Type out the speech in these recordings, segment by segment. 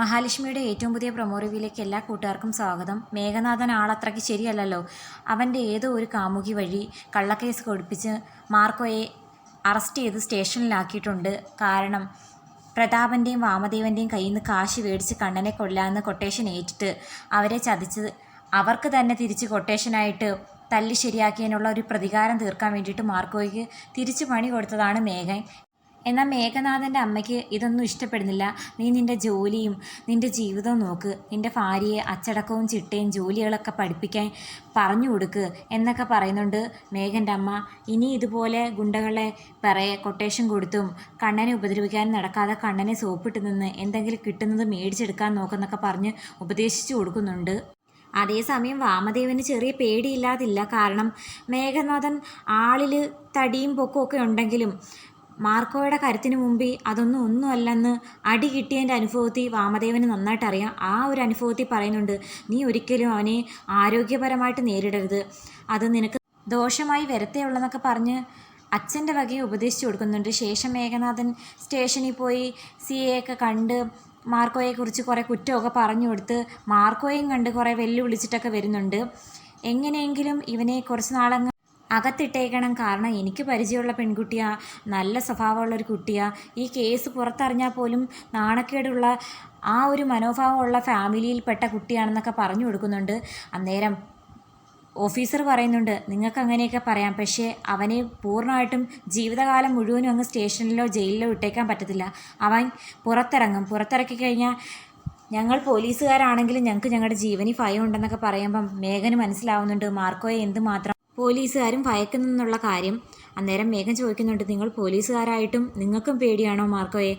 മഹാലക്ഷ്മിയുടെ ഏറ്റവും പുതിയ പ്രൊമോ റിവ്യൂയിലേക്ക് എല്ലാ കൂട്ടുകാർക്കും സ്വാഗതം. മേഘനാഥൻ ആളത്രയ്ക്ക് ശരിയല്ലല്ലോ. അവന്റെ ഏതോ ഒരു കാമുകി വഴി കള്ളക്കേസ് കൊടുപ്പിച്ച് മാർക്കോയെ അറസ്റ്റ് ചെയ്ത് സ്റ്റേഷനിലാക്കിയിട്ടുണ്ട്. കാരണം പ്രതാപന്റെയും വാമദേവന്റെയും കയ്യിൽ നിന്ന് കാശ് മേടിച്ച് കണ്ണനെ കൊല്ലാമെന്ന് കൊട്ടേഷൻ ഏറ്റിട്ട് അവരെ ചതിച്ച് അവർക്ക് തന്നെ തിരിച്ച് കൊട്ടേഷനായിട്ട് തല്ലി ശരിയാക്കിയതിനുള്ള ഒരു പ്രതികാരം തീർക്കാൻ വേണ്ടിയിട്ട് മാർക്കോയ്ക്ക് തിരിച്ചു പണി കൊടുത്തതാണ് മേഘൻ. എന്നാൽ മേഘനാഥന്റെ അമ്മയ്ക്ക് ഇതൊന്നും ഇഷ്ടപ്പെടുന്നില്ല. നീ നിന്റെ ജോലിയും നിന്റെ ജീവിതവും നോക്ക്. നിന്റെ ഭാര്യയെ അച്ചടക്കവും ചിട്ടയും ജോലികളൊക്കെ പഠിപ്പിക്കാൻ പറഞ്ഞു കൊടുക്ക് എന്നൊക്കെ പറയുന്നുണ്ട് മേഘന്റെ അമ്മ. ഇനി ഇതുപോലെ ഗുണ്ടകളെ പറയെ കൊട്ടേഷൻ കൊടുത്തും കണ്ണനെ ഉപദ്രവിക്കാൻ നടക്കാതെ കണ്ണനെ സോപ്പിട്ട് നിന്ന് എന്തെങ്കിലും കിട്ടുന്നത് മേടിച്ചെടുക്കാൻ നോക്കുന്നൊക്കെ പറഞ്ഞ് ഉപദേശിച്ചു കൊടുക്കുന്നുണ്ട്. അതേസമയം വാമദേവന് ചെറിയ പേടിയില്ലാതില്ല. കാരണം മേഘനാഥൻ ആളിൽ തടിയും പൊക്കവും ഒക്കെ ഉണ്ടെങ്കിലും മാർക്കോയുടെ കരുത്തിന് മുമ്പിൽ അതൊന്നും ഒന്നുമല്ലെന്ന് അടി കിട്ടിയതിന്റെ അനുഭവത്തിൽ വാമദേവന് നന്നായിട്ട് അറിയാം ആ ഒരു അനുഭവത്തിൽ പറയുന്നുണ്ട് നീ ഒരിക്കലും അവനെ ആരോഗ്യപരമായിട്ട് നേരിടരുത്. അത് നിനക്ക് ദോഷമായി വരത്തേ ഉള്ളെന്നൊക്കെ പറഞ്ഞ് അച്ഛന്റെ വകയെ ഉപദേശിച്ചു കൊടുക്കുന്നുണ്ട്. ശേഷം മേഘനാഥൻ സ്റ്റേഷനിൽ പോയി സി എയൊക്കെ കണ്ട് മാർക്കോയെക്കുറിച്ച് കുറേ കുറ്റമൊക്കെ പറഞ്ഞു കൊടുത്ത് മാർക്കോയും കണ്ട് കുറേ വെല്ലുവിളിച്ചിട്ടൊക്കെ വരുന്നുണ്ട്. എങ്ങനെയെങ്കിലും ഇവനെ കുറച്ച് നാളങ്ങ് അകത്തിട്ടേക്കണം. കാരണം എനിക്ക് പരിചയമുള്ള പെൺകുട്ടിയാ നല്ല സ്വഭാവമുള്ള ഒരു കുട്ടിയാ. ഈ കേസ് പുറത്തറിഞ്ഞാൽ പോലും നാണക്കേടുള്ള ആ ഒരു മനോഭാവമുള്ള ഫാമിലിയിൽപ്പെട്ട കുട്ടിയാണെന്നൊക്കെ പറഞ്ഞു കൊടുക്കുന്നുണ്ട്. അന്നേരം ഓഫീസർ പറയുന്നുണ്ട് നിങ്ങൾക്ക് അങ്ങനെയൊക്കെ പറയാം. പക്ഷേ അവനെ പൂർണമായിട്ടും ജീവിതകാലം മുഴുവനും അങ്ങ് സ്റ്റേഷനിലോ ജയിലിലോ ഇട്ടേക്കാൻ പറ്റത്തില്ല. അവൻ പുറത്തിറങ്ങും. പുറത്തിറക്കി കഴിഞ്ഞാൽ ഞങ്ങൾ പോലീസുകാരാണെങ്കിലും ഞങ്ങൾക്ക് ഞങ്ങളുടെ ജീവനി ഭയം ഉണ്ടെന്നൊക്കെ പറയുമ്പം മേഘന് മനസ്സിലാവുന്നുണ്ട് മാർക്കോയെ എന്തുമാത്രം പോലീസുകാരും ഭയക്കുന്നെന്നുള്ള കാര്യം അന്നേരം മേഘം ചോദിക്കുന്നുണ്ട് നിങ്ങൾ പോലീസുകാരായിട്ടും നിങ്ങൾക്കും പേടിയാണോ മാർക്കോയെ?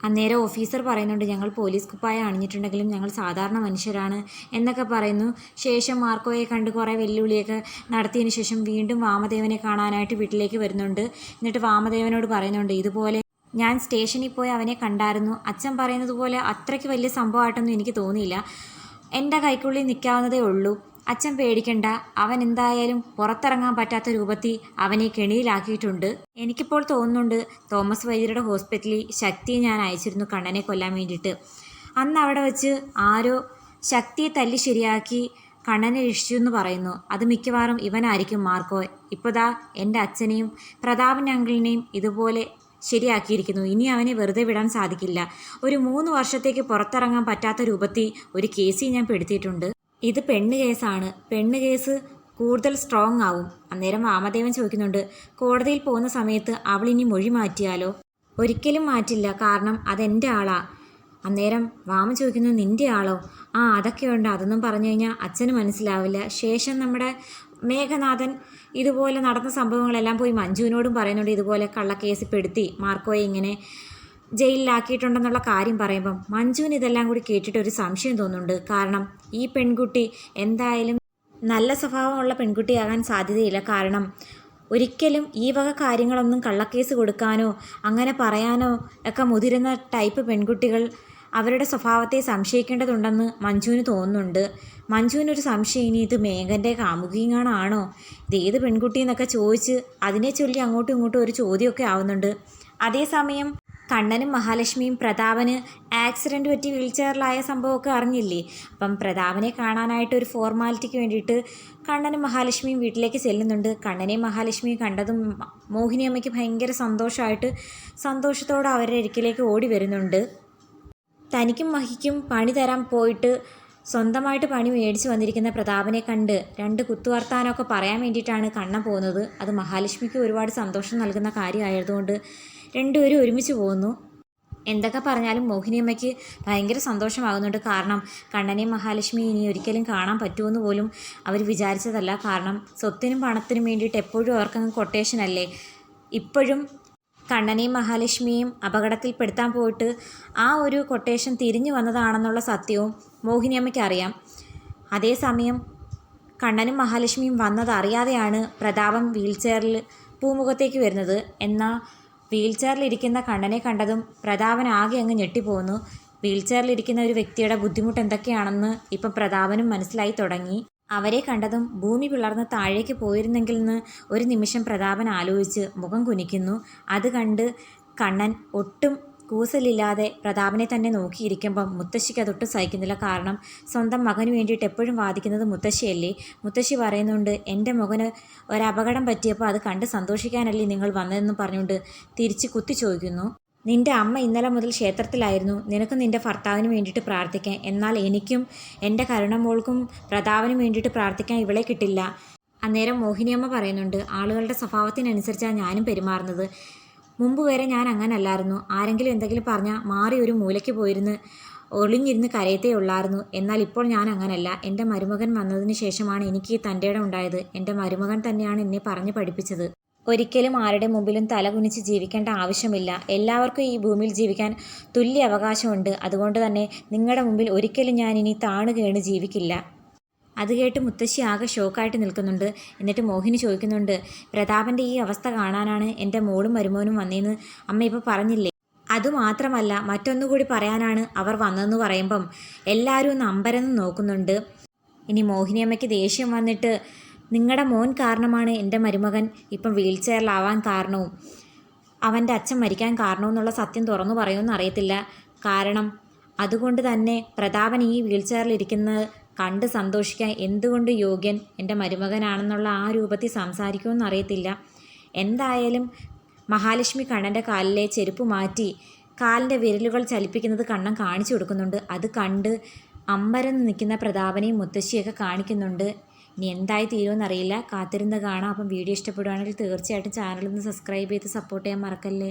അന്നേരം ഓഫീസർ പറയുന്നുണ്ട് ഞങ്ങൾ പോലീസ് കുപ്പായ അണിഞ്ഞിട്ടുണ്ടെങ്കിലും ഞങ്ങൾ സാധാരണ മനുഷ്യരാണ് എന്നൊക്കെ പറയുന്നു. ശേഷം മാർക്കോയെ കണ്ട് കുറേ വെല്ലുവിളിയൊക്കെ നടത്തിയതിന് ശേഷം വീണ്ടും വാമദേവനെ കാണാനായിട്ട് വീട്ടിലേക്ക് വരുന്നുണ്ട്. എന്നിട്ട് വാമദേവനോട് പറയുന്നുണ്ട് ഇതുപോലെ ഞാൻ സ്റ്റേഷനിൽ പോയി അവനെ കണ്ടായിരുന്നു. അച്ഛൻ പറയുന്നത് പോലെ അത്രയ്ക്ക് വലിയ സംഭവമായിട്ടൊന്നും എനിക്ക് തോന്നിയില്ല. എന്റെ കൈക്കുള്ളിൽ നിൽക്കാവുന്നതേ ഉള്ളൂ. അച്ഛൻ പേടിക്കണ്ട. അവൻ എന്തായാലും പുറത്തിറങ്ങാൻ പറ്റാത്ത രൂപത്തിൽ അവനെ കെണിയിലാക്കിയിട്ടുണ്ട്. എനിക്കിപ്പോൾ തോന്നുന്നുണ്ട് തോമസ് വൈദ്യരുടെ ഹോസ്പിറ്റലിൽ ശക്തിയെ ഞാൻ അയച്ചിരുന്നു കണ്ണനെ കൊല്ലാൻ വേണ്ടിയിട്ട്. അന്ന് അവിടെ വെച്ച് ആരോ ശക്തിയെ തല്ലി ശരിയാക്കി കണ്ണനെ രക്ഷിച്ചു എന്ന് പറയുന്നു. അത് മിക്കവാറും ഇവനായിരിക്കും മാർക്കോ. ഇപ്പോൾ ദാ എന്റെ അച്ഛനെയും പ്രതാപൻ അങ്കിളിനെയും ഇതുപോലെ ശരിയാക്കിയിരിക്കുന്നു. ഇനി അവനെ വെറുതെ വിടാൻ സാധിക്കില്ല. ഒരു മൂന്ന് വർഷത്തേക്ക് പുറത്തിറങ്ങാൻ പറ്റാത്ത രൂപത്തിൽ ഒരു കേസിൽ ഞാൻ പെടുത്തിയിട്ടുണ്ട്. ഇത് പെണ്ണ് കേസാണ്. പെണ്ണ് കേസ് കൂടുതൽ സ്ട്രോങ് ആവും. അന്നേരം വാമദേവൻ ചോദിക്കുന്നുണ്ട് കോടതിയിൽ പോകുന്ന സമയത്ത് അവൾ ഇനി മൊഴി മാറ്റിയാലോ? ഒരിക്കലും മാറ്റില്ല കാരണം അതെന്റെ ആളാ. അന്നേരം വാമ ചോദിക്കുന്നത് നിന്റെ ആളോ? ആ അതൊക്കെയുണ്ട്. അതൊന്നും പറഞ്ഞു കഴിഞ്ഞാൽ അച്ഛന് മനസ്സിലാവില്ല. ശേഷം നമ്മുടെ മേഘനാഥൻ ഇതുപോലെ നടന്ന സംഭവങ്ങളെല്ലാം പോയി മഞ്ജുവിനോടും പറയുന്നുണ്ട് ഇതുപോലെ കള്ളക്കേസ് പെടുത്തി മാർക്കോയെ ഇങ്ങനെ ജയിലിലാക്കിയിട്ടുണ്ടെന്നുള്ള കാര്യം പറയുമ്പം മഞ്ജുവിന് ഇതെല്ലാം കൂടി കേട്ടിട്ട് ഒരു സംശയം തോന്നുന്നുണ്ട്. കാരണം ഈ പെൺകുട്ടി എന്തായാലും നല്ല സ്വഭാവമുള്ള പെൺകുട്ടിയാകാൻ സാധ്യതയില്ല. കാരണം ഒരിക്കലും ഈ വക കാര്യങ്ങളൊന്നും കള്ളക്കേസ് കൊടുക്കാനോ അങ്ങനെ പറയാനോ ഒക്കെ മുതിരുന്ന ടൈപ്പ് പെൺകുട്ടികൾ അവരുടെ സ്വഭാവത്തെ സംശയിക്കേണ്ടതുണ്ടെന്ന് മഞ്ജുവിന് തോന്നുന്നുണ്ട്. മഞ്ജുവിനൊരു സംശയം ഇനി ഇത് മേഘന്റെ കാമുകീങ്ങാണാണോ? ഇത് ഏത് പെൺകുട്ടി എന്നൊക്കെ ചോദിച്ച് അതിനെ ചൊല്ലി അങ്ങോട്ടും ഇങ്ങോട്ടും ഒരു ചോദ്യമൊക്കെ ആവുന്നുണ്ട്. അതേസമയം കണ്ണനും മഹാലക്ഷ്മിയും പ്രതാപന് ആക്സിഡന്റ് പറ്റി വീൽ ചെയറിലായ സംഭവമൊക്കെ അറിഞ്ഞില്ലേ? അപ്പം പ്രതാപനെ കാണാനായിട്ട് ഒരു ഫോർമാലിറ്റിക്ക് വേണ്ടിയിട്ട് കണ്ണനും മഹാലക്ഷ്മിയും വീട്ടിലേക്ക് ചെല്ലുന്നുണ്ട്. കണ്ണനെയും മഹാലക്ഷ്മിയും കണ്ടതും മോഹിനി അമ്മയ്ക്ക് ഭയങ്കര സന്തോഷമായിട്ട് സന്തോഷത്തോടെ അവരുടെ അരികിലേക്ക് ഓടി വരുന്നുണ്ട്. തനിക്കും മഹിക്കും പണി തരാൻ പോയിട്ട് സ്വന്തമായിട്ട് പണി മേടിച്ച് വന്നിരിക്കുന്ന പ്രതാപനെ കണ്ട് രണ്ട് കുത്തുവർത്താനമൊക്കെ പറയാൻ വേണ്ടിയിട്ടാണ് കണ്ണ പോകുന്നത്. അത് മഹാലക്ഷ്മിക്ക് ഒരുപാട് സന്തോഷം നൽകുന്ന കാര്യമായതുകൊണ്ട് രണ്ടുപേരും ഒരുമിച്ച് പോകുന്നു. എന്തൊക്കെ പറഞ്ഞാലും മോഹിനിയമ്മയ്ക്ക് ഭയങ്കര സന്തോഷമാകുന്നുണ്ട്. കാരണം കണ്ണനെയും മഹാലക്ഷ്മി ഇനി ഒരിക്കലും കാണാൻ പറ്റുമെന്ന് പോലും അവർ വിചാരിച്ചതല്ല. കാരണം സ്വത്തിനും പണത്തിനും വേണ്ടിയിട്ട് എപ്പോഴും അവർക്കങ്ങ് കൊട്ടേഷൻ അല്ലേ? ഇപ്പോഴും കണ്ണനെയും മഹാലക്ഷ്മിയും അപകടത്തിൽപ്പെടുത്താൻ പോയിട്ട് ആ ഒരു കൊട്ടേഷൻ തിരിഞ്ഞു വന്നതാണെന്നുള്ള സത്യവും മോഹിനിയമ്മയ്ക്ക് അറിയാം. അതേസമയം കണ്ണനും മഹാലക്ഷ്മിയും വന്നത് അറിയാതെയാണ് പ്രതാപം വീൽ ചെയറിൽ പൂമുഖത്തേക്ക് വരുന്നത്. എന്നാൽ വീൽ ചെയറിലിരിക്കുന്ന കണ്ണനെ കണ്ടതും പ്രതാപൻ ആകെ അങ്ങ് ഞെട്ടിപ്പോകുന്നു വീൽ ചെയറിലിരിക്കുന്ന ഒരു വ്യക്തിയുടെ ബുദ്ധിമുട്ട് എന്തൊക്കെയാണെന്ന് ഇപ്പം പ്രതാപനും മനസ്സിലായി തുടങ്ങി. അവരെ കണ്ടതും ഭൂമി പിളർന്ന് താഴേക്ക് പോയിരുന്നെങ്കിൽ എന്ന് ഒരു നിമിഷം പ്രതാപൻ ആലോചിച്ച് മുഖം കുനിക്കുന്നു. അത് കണ്ട് കണ്ണൻ ഒട്ടും കൂസലില്ലാതെ പ്രതാപനെ തന്നെ നോക്കിയിരിക്കുമ്പം മുത്തശ്ശിക്ക് അതൊട്ടും സഹിക്കുന്നില്ല. കാരണം സ്വന്തം മകന് വേണ്ടിയിട്ട് എപ്പോഴും വാദിക്കുന്നത് മുത്തശ്ശിയല്ലേ? മുത്തശ്ശി പറയുന്നുണ്ട് എന്റെ മകന് ഒരപകടം പറ്റിയപ്പോൾ അത് കണ്ട് സന്തോഷിക്കാനല്ലേ നിങ്ങൾ വന്നതെന്ന് പറഞ്ഞുകൊണ്ട് തിരിച്ച് കുത്തി ചോദിക്കുന്നു. നിന്റെ അമ്മ ഇന്നലെ മുതൽ ക്ഷേത്രത്തിലായിരുന്നു. നിനക്ക് നിന്റെ ഭർത്താവിന് വേണ്ടിയിട്ട് പ്രാർത്ഥിക്കാൻ. എന്നാൽ എനിക്കും എന്റെ കരുണമോൾക്കും പ്രതാപനും വേണ്ടിയിട്ട് പ്രാർത്ഥിക്കാൻ ഇവളെ കിട്ടില്ല. അന്നേരം മോഹിനിയമ്മ പറയുന്നുണ്ട് ആളുകളുടെ സ്വഭാവത്തിനനുസരിച്ചാണ് ഞാനും പെരുമാറുന്നത്. മുമ്പ് വരെ ഞാൻ അങ്ങനെ അല്ലായിരുന്നു ആരെങ്കിലും എന്തെങ്കിലും പറഞ്ഞാൽ മാറി ഒരു മൂലയ്ക്ക് പോയിരുന്ന് ഒളിഞ്ഞിരുന്ന് കരയത്തേ ഉള്ളായിരുന്നു. എന്നാൽ ഇപ്പോൾ ഞാൻ അങ്ങനല്ല. എന്റെ മരുമകൻ വന്നതിന് ശേഷമാണ് എനിക്ക് ഈ തന്റെ ഇടം ഉണ്ടായത്. എന്റെ മരുമകൻ തന്നെയാണ് എന്നെ പറഞ്ഞു പഠിപ്പിച്ചത്. ഒരിക്കലും ആരുടെ മുമ്പിലും തലകുനിച്ച് ജീവിക്കേണ്ട ആവശ്യമില്ല. എല്ലാവർക്കും ഈ ഭൂമിയിൽ ജീവിക്കാൻ തുല്യ അവകാശമുണ്ട്. അതുകൊണ്ട് തന്നെ നിങ്ങളുടെ മുമ്പിൽ ഒരിക്കലും ഞാൻ ഇനി താണുകേണ് ജീവിക്കില്ല. അത് കേട്ട് മുത്തശ്ശി ആകെ ഷോക്കായിട്ട് നിൽക്കുന്നുണ്ട്. എന്നിട്ട് മോഹിനി ചോദിക്കുന്നുണ്ട് പ്രതാപന്റെ ഈ അവസ്ഥ കാണാനാണ് എന്റെ മോളും മരുമോനും വന്നതെന്ന് അമ്മ ഇപ്പോൾ പറഞ്ഞില്ലേ? അതുമാത്രമല്ല മറ്റൊന്നുകൂടി പറയാനാണ് അവർ വന്നതെന്ന് പറയുമ്പം എല്ലാവരും ഒന്ന് അമ്പരന്ന് നോക്കുന്നുണ്ട്. ഇനി മോഹിനിയമ്മയ്ക്ക് ദേഷ്യം വന്നിട്ട് നിങ്ങളുടെ മോൻ കാരണമാണ് എന്റെ മരുമകൻ ഇപ്പം വീൽ ചെയറിലാവാൻ കാരണവും അവന്റെ അച്ഛൻ മരിക്കാൻ കാരണവും എന്നുള്ള സത്യം തുറന്നു പറയുമെന്ന് അറിയത്തില്ല. കാരണം അതുകൊണ്ട് തന്നെ പ്രതാപൻ ഈ വീൽ ചെയറിലിരിക്കുന്നത് കണ്ട് സന്തോഷിക്കാൻ എന്തുകൊണ്ട് യോഗ്യൻ എന്റെ മരുമകനാണെന്നുള്ള ആ രൂപത്തിൽ സംസാരിക്കുമെന്ന് അറിയത്തില്ല എന്തായാലും മഹാലക്ഷ്മി കണ്ണന്റെ കാലിലെ ചെരുപ്പ് മാറ്റി കാലിന്റെ വിരലുകൾ ചലിപ്പിക്കുന്നത് കണ്ണൻ കാണിച്ചു കൊടുക്കുന്നുണ്ട്. അത് കണ്ട് അമ്പരന്ന് നിൽക്കുന്ന പ്രതാപനെയും മുത്തശ്ശിയൊക്കെ കാണിക്കുന്നുണ്ട്. ഇനി എന്തായി തീരുമെന്നറിയില്ല. കാത്തിരുന്ന് കാണാം. അപ്പം വീഡിയോ ഇഷ്ടപ്പെടുവാണെങ്കിൽ തീർച്ചയായിട്ടും ചാനൽ ഒന്ന് സബ്സ്ക്രൈബ് ചെയ്ത് സപ്പോർട്ട് ചെയ്യാൻ മറക്കല്ലേ?